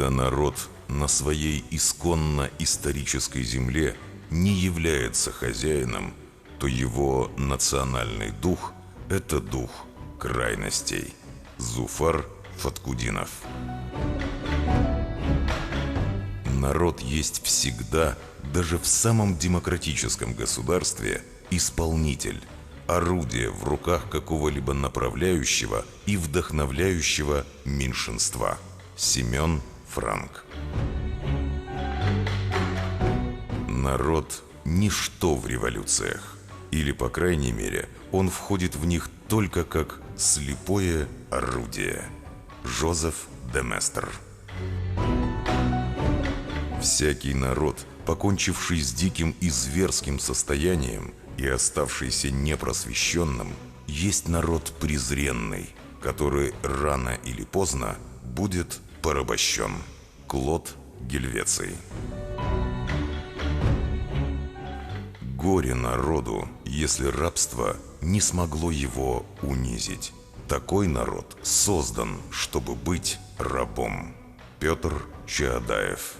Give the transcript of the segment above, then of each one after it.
Когда народ на своей исконно-исторической земле не является хозяином, то его национальный дух – это дух крайностей. Зуфар Фаткудинов Народ есть всегда, даже в самом демократическом государстве, исполнитель, орудие в руках какого-либо направляющего и вдохновляющего меньшинства. Семен Франк Народ – ничто в революциях. Или, по крайней мере, он входит в них только как слепое орудие. Жозеф Деместер Всякий народ, покончивший с диким и зверским состоянием и оставшийся непросвещенным, есть народ презренный, который рано или поздно будет порабощен. Клод Гельвеций Горе народу, если рабство не смогло его унизить. Такой народ создан, чтобы быть рабом. Петр Чаадаев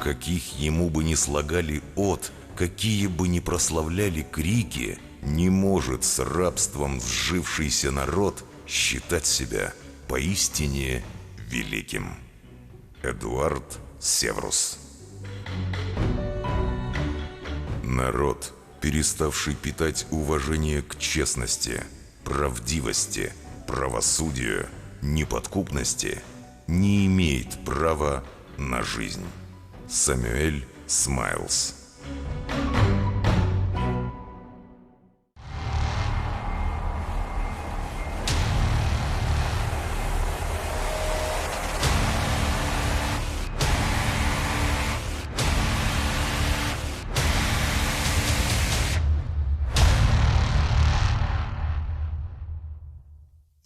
Каких ему бы ни слагали от, какие бы ни прославляли крики, не может с рабством сжившийся народ считать себя поистине великим. Эдуард Севрус Народ, переставший питать уважение к честности, правдивости, правосудию, неподкупности, не имеет права на жизнь. Самюэль Смайлс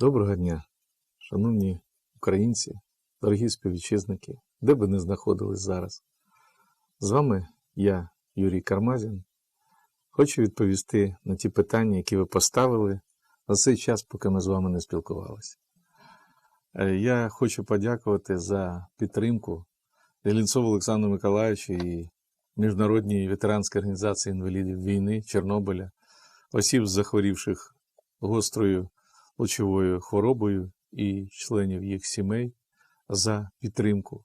Доброго дня, шановні українці, дорогі співвітчизники, де би не знаходились зараз. З вами я, Юрій Кармазін. Хочу відповісти на ті питання, які ви поставили за цей час, поки ми з вами не спілкувалися. Е, Я хочу подякувати за підтримку Лінцову Олександру Миколаївичу і Міжнародній ветеранській організації інвалідів війни Чорнобиля, осіб, захворівших гострою лучовою хворобою і членів їх сімей за підтримку.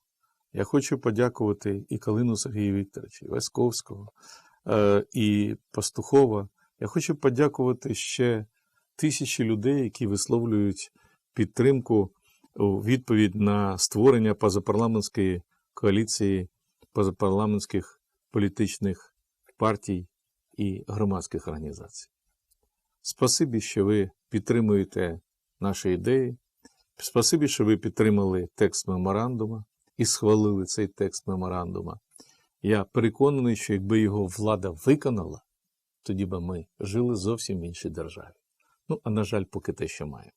Я хочу подякувати і Калину Сергію Вікторовичу, і Васьковського, е, і Пастухова. Я хочу подякувати ще тисячі людей, які висловлюють підтримку у відповідь на створення позапарламентської коаліції позапарламентських політичних партій і громадських організацій. Спасибі, що ви підтримуєте наші ідеї. Спасибі, що ви підтримали текст меморандума і схвалили цей текст меморандума. Я переконаний, що якби його влада виконала, тоді би ми жили зовсім в іншій державі. Ну, а на жаль, поки те, що маємо.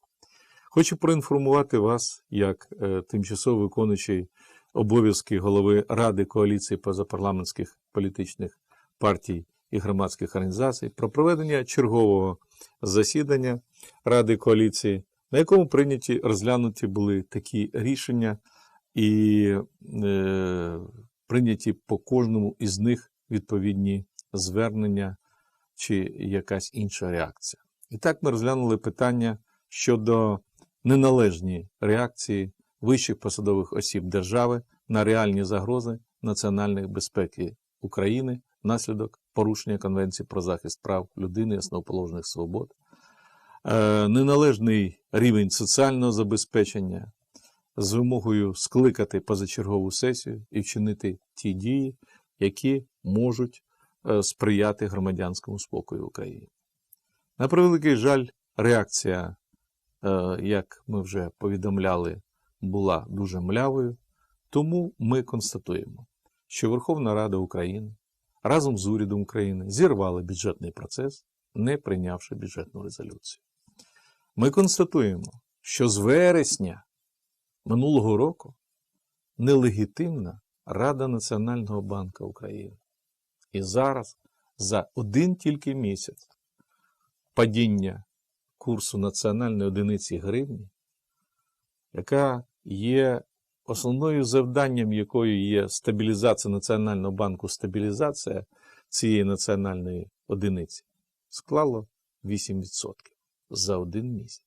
Хочу проінформувати вас, як е, тимчасово виконуючий обов'язки голови Ради коаліції позапарламентських політичних партій і громадських організацій про проведення чергового засідання Ради коаліції, на якому прийняті розглянуті були такі рішення і е, прийняті по кожному із них відповідні звернення чи якась інша реакція. І так ми розглянули питання щодо неналежної реакції вищих посадових осіб держави на реальні загрози національної безпеки України внаслідок порушення Конвенції про захист прав людини і основоположних свобод, е, неналежний рівень соціального забезпечення з вимогою скликати позачергову сесію і вчинити ті дії, які можуть е, сприяти громадянському спокою в Україні. На превеликий жаль, реакція, е, як ми вже повідомляли, була дуже млявою, тому ми констатуємо, що Верховна Рада України разом з урядом України зірвали бюджетний процес, не прийнявши бюджетну резолюцію. Ми констатуємо, що з вересня минулого року нелегітимна Рада Національного банку України. І зараз за один тільки місяць падіння курсу національної одиниці гривні, яка є основною завданням якою є стабілізація Національного банку, стабілізація цієї національної одиниці, склало 8% за один місяць.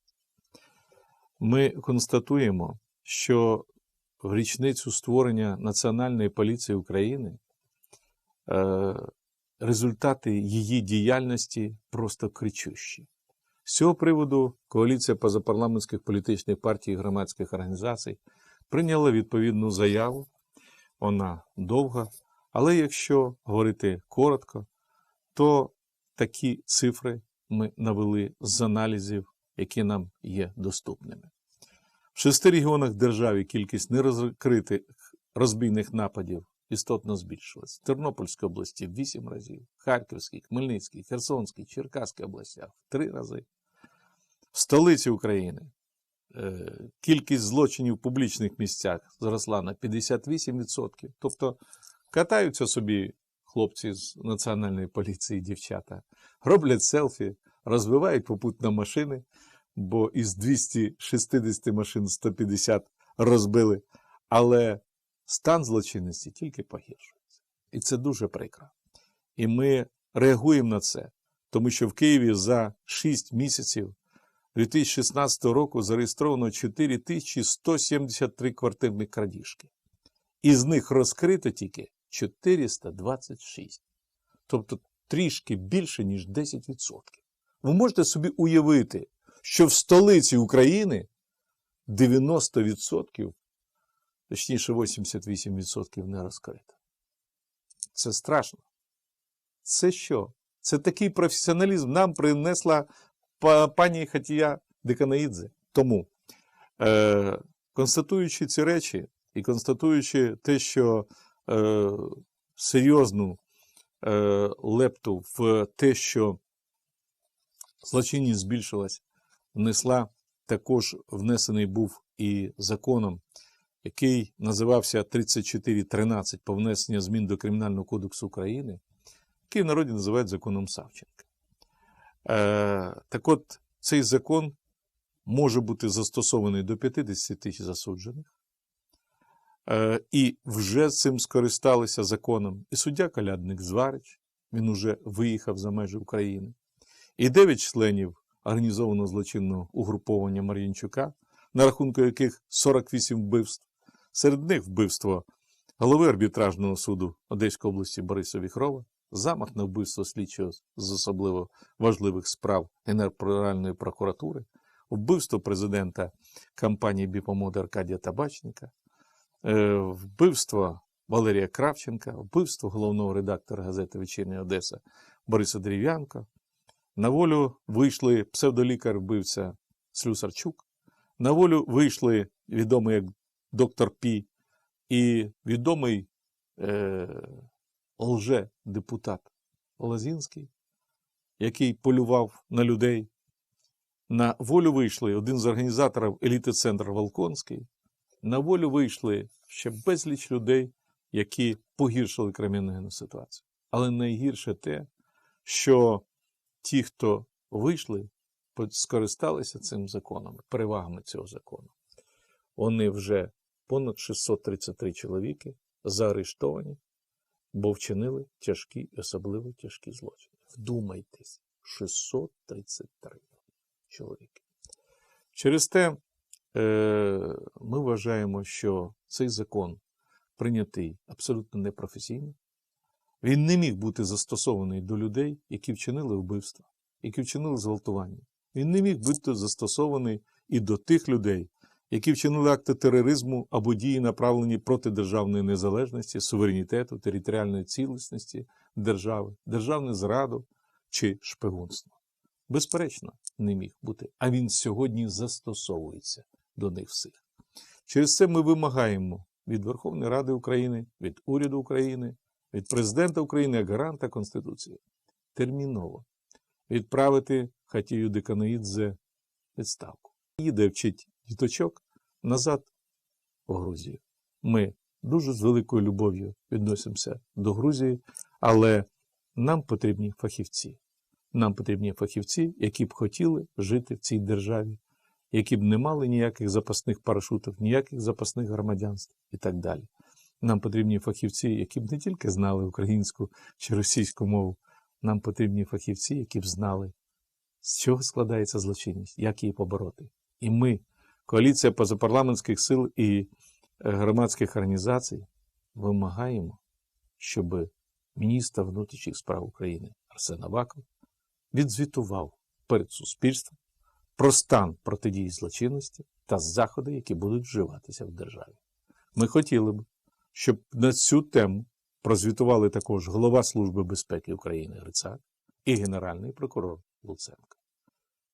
Ми констатуємо, що в річницю створення Національної поліції України е, результати її діяльності просто кричущі. З цього приводу коаліція позапарламентських політичних партій і громадських організацій прийняла відповідну заяву. Вона довга, але якщо говорити коротко, то такі цифри ми навели з аналізів, які нам є доступними. В шести регіонах держави кількість нерозкритих розбійних нападів істотно збільшилась. В Тернопільській області в 8 разів, Харківській, Хмельницькій, Херсонській, Черкаській областях в 3 рази. В столиці України кількість злочинів в публічних місцях зросла на 58%. Тобто катаються собі хлопці з національної поліції, дівчата, роблять селфі, розбивають попутно машини, бо із 260 машин 150 розбили. Але стан злочинності тільки погіршується. І це дуже прикро. І ми реагуємо на це, тому що в Києві за 6 місяців 2016 року зареєстровано 4173 квартирних крадіжки. Із них розкрито тільки 426. Тобто трішки більше, ніж 10%. Ви можете собі уявити, що в столиці України 90%, точніше 88% не розкрито. Це страшно. Це що? Це такий професіоналізм нам принесла пані Хатія Деканаїдзе. Тому, е, констатуючи ці речі і констатуючи те, що е, серйозну е, лепту в те, що злочинність збільшилась, внесла також внесений був і законом, який називався 3413 по внесення змін до Кримінального кодексу України, який в народі називають законом Савченка. Е, так от, цей закон може бути застосований до 50 тисяч засуджених. Е, і вже цим скористалися законом і суддя Калядник Зварич, він уже виїхав за межі України, і 9 членів організованого злочинного угруповання Мар'їнчука, на рахунку яких 48 вбивств, серед них вбивство голови арбітражного суду Одеської області Бориса Віхрова, замах на вбивство слідчого з особливо важливих справ Генеральної прокуратури, вбивство президента кампанії Біпомоди Аркадія Табачника, е, вбивство Валерія Кравченка, вбивство головного редактора газети Вечірня Одеса Бориса Дерев'янка. На волю вийшли псевдолікар-вбивця Слюсарчук. На волю вийшли відомий як доктор Пі і відомий е, лже-депутат Лазінський, який полював на людей. На волю вийшли один з організаторів еліти центр Волконський. На волю вийшли ще безліч людей, які погіршили кримінальну ситуацію. Але найгірше те, що ті, хто вийшли, скористалися цим законом, перевагами цього закону. Вони вже понад 633 чоловіки заарештовані, бо вчинили тяжкі особливо тяжкі злочини. Вдумайтесь, 633 чоловіки. Через те е, ми вважаємо, що цей закон прийнятий абсолютно непрофесійно. Він не міг бути застосований до людей, які вчинили вбивство, які вчинили зґвалтування. Він не міг бути застосований і до тих людей, які вчинили акти тероризму або дії, направлені проти державної незалежності, суверенітету, територіальної цілісності держави, державне зраду чи шпигунство. Безперечно, не міг бути. А він сьогодні застосовується до них всіх. Через це ми вимагаємо від Верховної Ради України, від уряду України, від президента України як гаранта Конституції терміново відправити Хатію Деканоїдзе відставку. Їде вчить діточок назад у Грузію. Ми дуже з великою любов'ю відносимося до Грузії, але нам потрібні фахівці. Нам потрібні фахівці, які б хотіли жити в цій державі які б не мали ніяких запасних парашутів, ніяких запасних громадянств і так далі. Нам потрібні фахівці, які б не тільки знали українську чи російську мову, нам потрібні фахівці, які б знали, з чого складається злочинність, як її побороти. І ми, коаліція позапарламентських сил і е, громадських організацій, вимагаємо, щоб міністр внутрішніх справ України Арсен Аваков відзвітував перед суспільством про стан протидії злочинності та заходи, які будуть вживатися в державі. Ми хотіли б, щоб на цю тему прозвітували також голова Служби безпеки України Грицак і генеральний прокурор Луценко.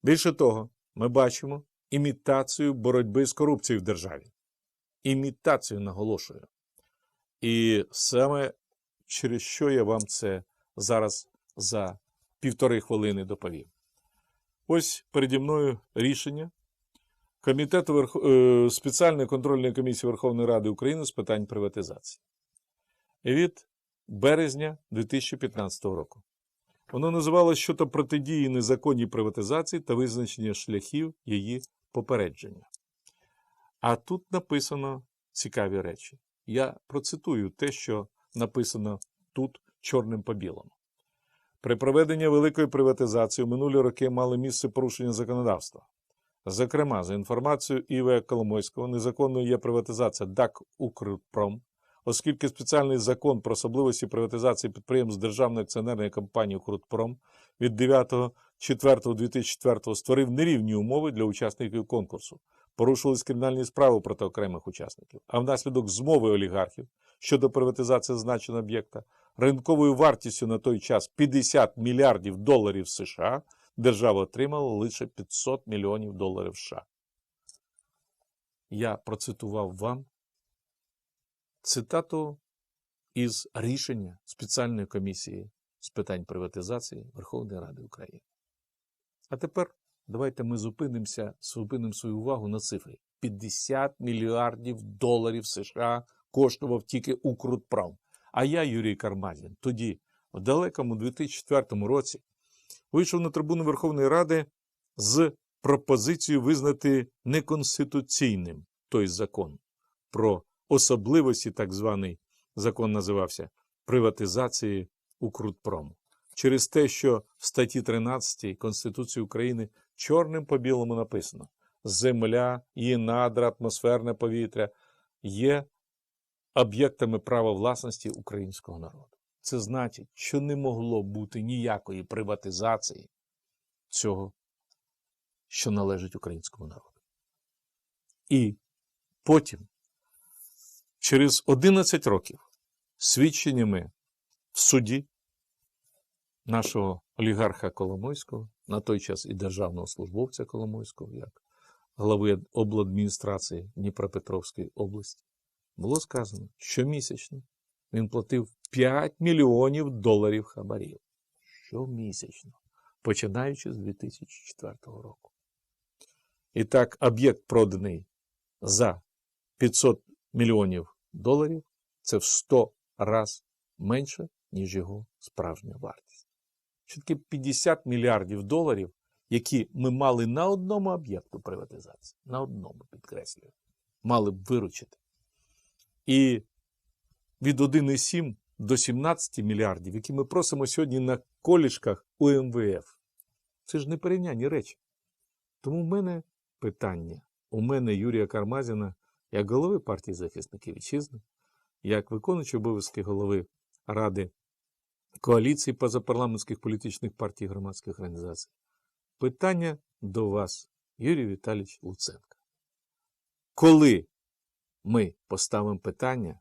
Більше того, ми бачимо імітацію боротьби з корупцією в державі. Імітацію наголошую. І саме через що я вам це зараз за півтори хвилини доповім. Ось переді мною рішення Комітету Верх... е, спеціальної контрольної комісії Верховної Ради України з питань приватизації від березня 2015 року. Воно називалось щодо протидії незаконній приватизації та визначення шляхів її попередження. А тут написано цікаві речі. Я процитую те, що написано тут чорним по білому. При проведенні великої приватизації у минулі роки мали місце порушення законодавства. Зокрема, за інформацією Іве Коломойського, незаконною є приватизація ДАК «Укрпром», оскільки спеціальний закон про особливості приватизації підприємств Державної акціонерної компанії «Укрпром» від 9.04.2004 створив нерівні умови для учасників конкурсу, порушились кримінальні справи проти окремих учасників, а внаслідок змови олігархів щодо приватизації зазначеного об'єкта ринковою вартістю на той час 50 мільярдів доларів США держава отримала лише 500 мільйонів доларів США. Я процитував вам цитату із рішення спеціальної комісії з питань приватизації Верховної Ради України. А тепер давайте ми зупинимося, зупинимо свою увагу на цифрі. 50 мільярдів доларів США коштував тільки Укрутпром. А я, Юрій Кармазін, тоді, в далекому 2004 році, вийшов на трибуну Верховної Ради з пропозицією визнати неконституційним той закон про особливості, так званий закон називався, приватизації Укрутпрому. Через те, що в статті 13 Конституції України чорним по білому написано: земля, її надра, атмосферне повітря є об'єктами права власності українського народу. Це значить, що не могло бути ніякої приватизації цього, що належить українському народу. І потім, через 11 років, свідченнями в суді нашого олігарха Коломойського, на той час і державного службовця Коломойського, як глави обладміністрації Дніпропетровської області, було сказано, що місячно він платив 5 мільйонів доларів хабарів. Щомісячно, починаючи з 2004 року. І так, об'єкт проданий за 500 мільйонів доларів це в 100 раз менше, ніж його справжня вартість. Що таке 50 мільярдів доларів, які ми мали на одному об'єкту приватизації, на одному підкреслюю, мали б виручити. І від 1,7 до 17 мільярдів, які ми просимо сьогодні на колішках у МВФ. Це ж не порівнянні речі. Тому в мене питання. У мене Юрія Кармазіна, як голови партії захисників вітчизни, як виконуючий обов'язки голови Ради коаліції позапарламентських політичних партій громадських організацій. Питання до вас, Юрій Віталійович Луценко. Коли ми поставимо питання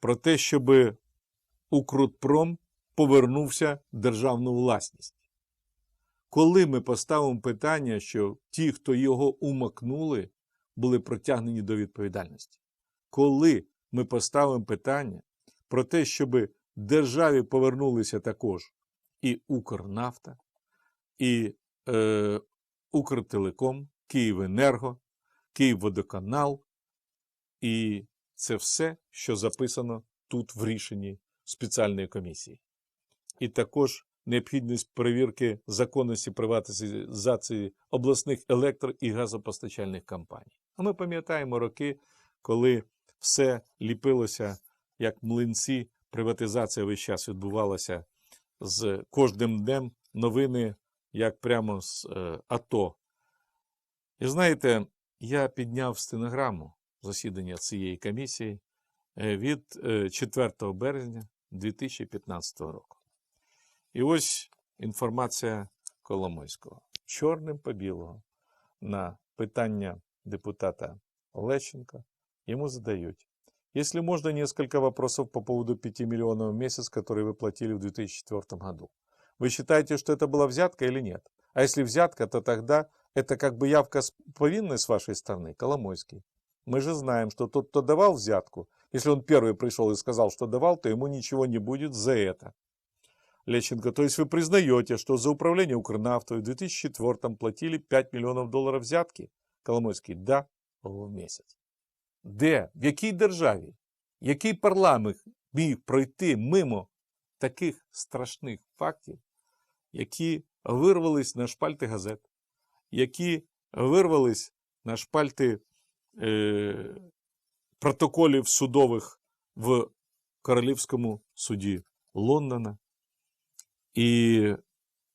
про те, щоб Укрутпром повернувся в державну власність. Коли ми поставимо питання, що ті, хто його умакнули, були притягнені до відповідальності? Коли ми поставимо питання про те, щоб державі повернулися також і Укрнафта, і е, Укртелеком, Київенерго, Київводоканал, і це все, що записано тут в рішенні спеціальної комісії. І також необхідність перевірки законності приватизації обласних електро- і газопостачальних компаній. А ми пам'ятаємо роки, коли все ліпилося як млинці, приватизація весь час відбувалася з кожним днем новини, як прямо з е, АТО. І знаєте, я підняв стенограму засідання цієї комісії е, від е, 4 березня 2015 року. І ось інформація Коломойського. Чорним по білому на питання депутата Лещенка ему задают. Если можно, несколько вопросов по поводу 5 миллионов в месяц, которые вы платили в 2004 году. Вы считаете, что это была взятка или нет? А если взятка, то тогда это как бы явка с- повинной с вашей стороны, Коломойский. Мы же знаем, что тот, кто давал взятку, если он первый пришел и сказал, что давал, то ему ничего не будет за это. Лещенко, то есть вы признаете, что за управление Укрнафтой в 2004 платили 5 миллионов долларов взятки? Коломойський, да, в місяць. Де? В якій державі? Який парламент міг пройти мимо таких страшних фактів, які вирвались на шпальти газет, які вирвались на шпальти е, протоколів судових в Королівському суді Лондона. І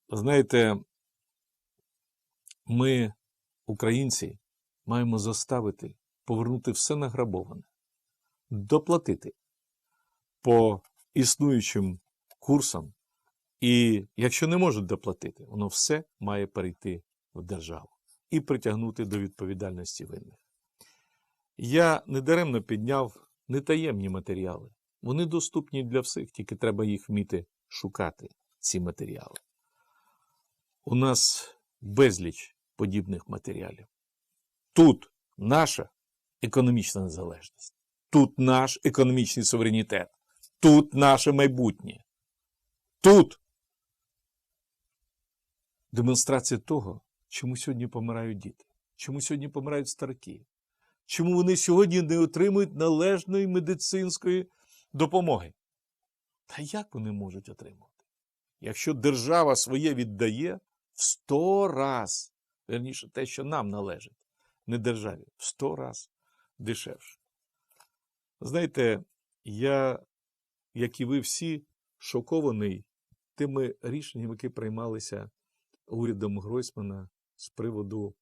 знаєте, ми, українці, маємо заставити повернути все награбоване, доплатити по існуючим курсам. І якщо не можуть доплатити, воно все має перейти в державу і притягнути до відповідальності винних. Я недаремно підняв нетаємні матеріали. Вони доступні для всіх, тільки треба їх вміти шукати, ці матеріали. У нас безліч подібних матеріалів. Тут наша економічна незалежність, тут наш економічний суверенітет, тут наше майбутнє. Тут демонстрація того, чому сьогодні помирають діти, чому сьогодні помирають старики, чому вони сьогодні не отримують належної медицинської допомоги. Та як вони можуть отримувати? Якщо держава своє віддає в 100 раз, верніше те, що нам належить, не державі, в 100 раз дешевше. Знаєте, я, як і ви всі, шокований тими рішеннями, які приймалися урядом Гройсмана з приводу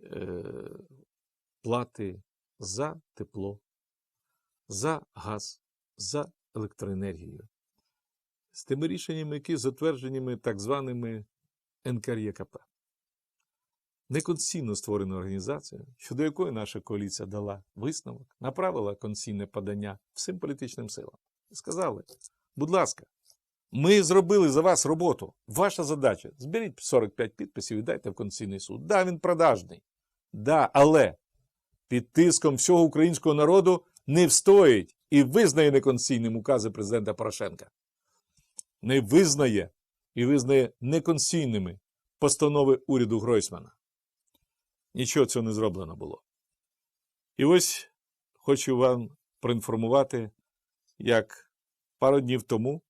е, плати за тепло, за газ, за електроенергію. З тими рішеннями, які затвердженими так званими НКРЄКП. Неконституційно створена організація, щодо якої наша коаліція дала висновок, направила конституційне подання всім політичним силам. Сказали, будь ласка, ми зробили за вас роботу. Ваша задача зберіть 45 підписів і дайте в Конституційний суд. Да, він продажний. Да, але під тиском всього українського народу не встоїть і визнає неконституційним укази президента Порошенка. Не визнає і визнає неконституційними постанови уряду Гройсмана. Нічого цього не зроблено було. І ось хочу вам проінформувати, як пару днів тому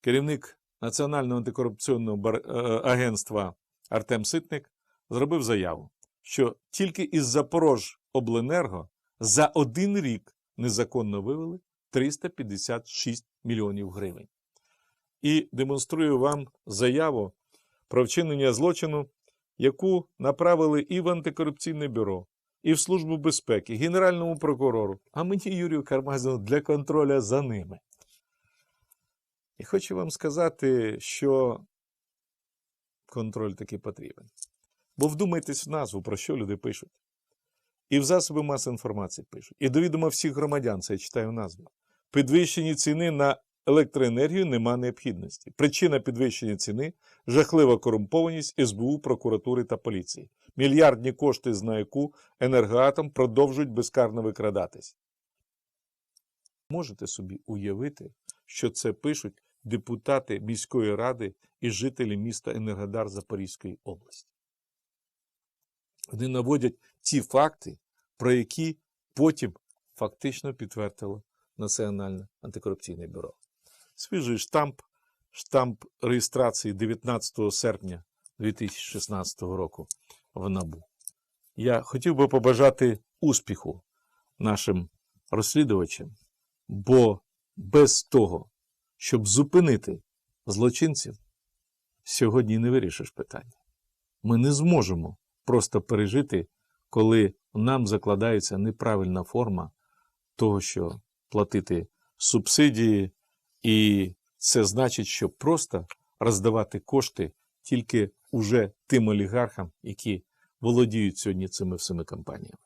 керівник Національного антикорупційного е, агентства Артем Ситник зробив заяву, що тільки із Запорожобленерго за один рік незаконно вивели 356 мільйонів гривень. І демонструю вам заяву про вчинення злочину, яку направили і в антикорупційне бюро, і в Службу безпеки, Генеральному прокурору, а мені Юрію Кармазину для контроля за ними. І хочу вам сказати, що контроль таки потрібен. Бо вдумайтесь в назву, про що люди пишуть. І в засоби масової інформації пишуть. І до відома всіх громадян, це я читаю в назві. Підвищені ціни на електроенергію нема необхідності. Причина підвищення ціни жахлива корумпованість СБУ, прокуратури та поліції. Мільярдні кошти, з яку енергоатом продовжують безкарно викрадатись. Можете собі уявити, що це пишуть депутати міської ради і жителі міста Енергодар Запорізької області. Вони наводять ті факти, про які потім фактично підтвердило Національне антикорупційне бюро. Свіжий штамп штамп реєстрації 19 серпня 2016 року в НАБУ. Я хотів би побажати успіху нашим розслідувачам, бо без того, щоб зупинити злочинців, сьогодні не вирішиш питання. Ми не зможемо просто пережити, коли нам закладається неправильна форма того, що платити субсидії, і це значить, що просто роздавати кошти тільки уже тим олігархам, які володіють сьогодні цими всіми компаніями.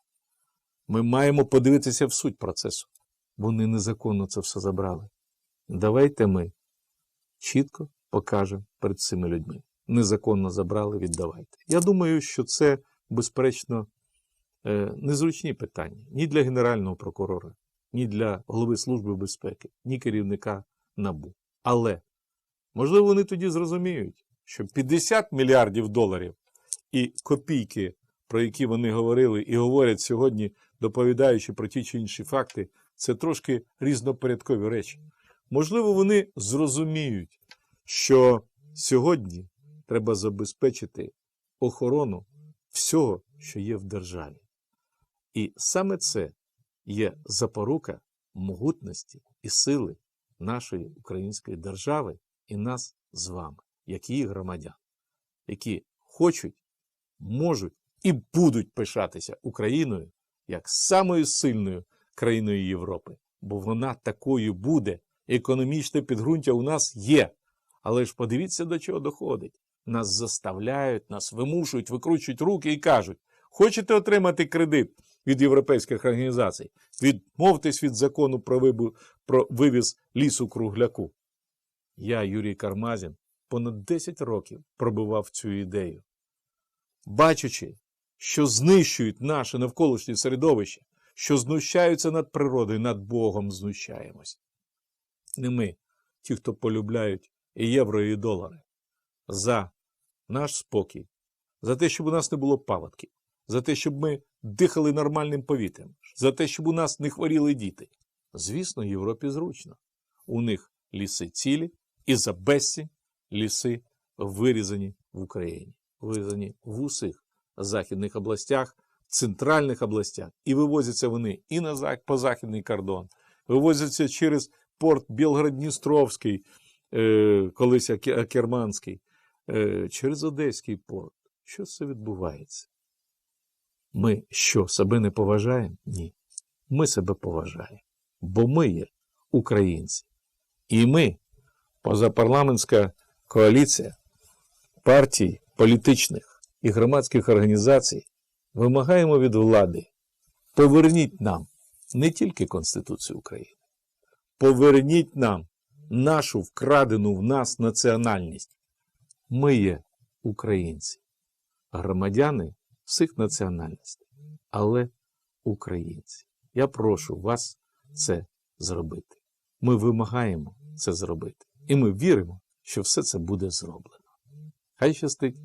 Ми маємо подивитися в суть процесу. Вони незаконно це все забрали. Давайте ми чітко покажемо перед цими людьми. Незаконно забрали, віддавайте. Я думаю, що це, безперечно, е, незручні питання ні для Генерального прокурора, ні для голови Служби безпеки, ні керівника НАБУ. Але, можливо, вони тоді зрозуміють, що 50 мільярдів доларів і копійки, про які вони говорили і говорять сьогодні, доповідаючи про ті чи інші факти, це трошки різнопорядкові речі. Можливо, вони зрозуміють, що сьогодні треба забезпечити охорону всього, що є в державі. І саме це є запорука могутності і сили нашої української держави і нас з вами, як її громадян, які хочуть, можуть і будуть пишатися Україною як самою сильною країною Європи, бо вона такою буде. Економічне підґрунтя у нас є. Але ж подивіться, до чого доходить. Нас заставляють, нас вимушують, викручують руки і кажуть: хочете отримати кредит від європейських організацій, відмовтесь від закону про, вибу, про вивіз лісу кругляку. Я, Юрій Кармазін, понад 10 років пробивав цю ідею. Бачачи, що знищують наше навколишнє середовище, що знущаються над природою, над Богом знущаємось. Не ми, ті, хто полюбляють і євро, і долари, за наш спокій, за те, щоб у нас не було паводків, за те, щоб ми дихали нормальним повітрям, за те, щоб у нас не хворіли діти. Звісно, Європі зручно. У них ліси цілі і за безцінь ліси вирізані в Україні, вирізані в усіх західних областях, центральних областях, і вивозяться вони і на по західний кордон, вивозяться через порт Білгород-Дністровський, е, колись Акерманський, е, через Одеський порт. Що це відбувається? Ми що, себе не поважаємо? Ні. Ми себе поважаємо. Бо ми є українці. І ми, позапарламентська коаліція партій політичних і громадських організацій, вимагаємо від влади поверніть нам не тільки Конституцію України, поверніть нам нашу вкрадену в нас національність. Ми є українці, громадяни всіх національностей, але українці. Я прошу вас це зробити. Ми вимагаємо це зробити. І ми віримо, що все це буде зроблено. Хай щастить!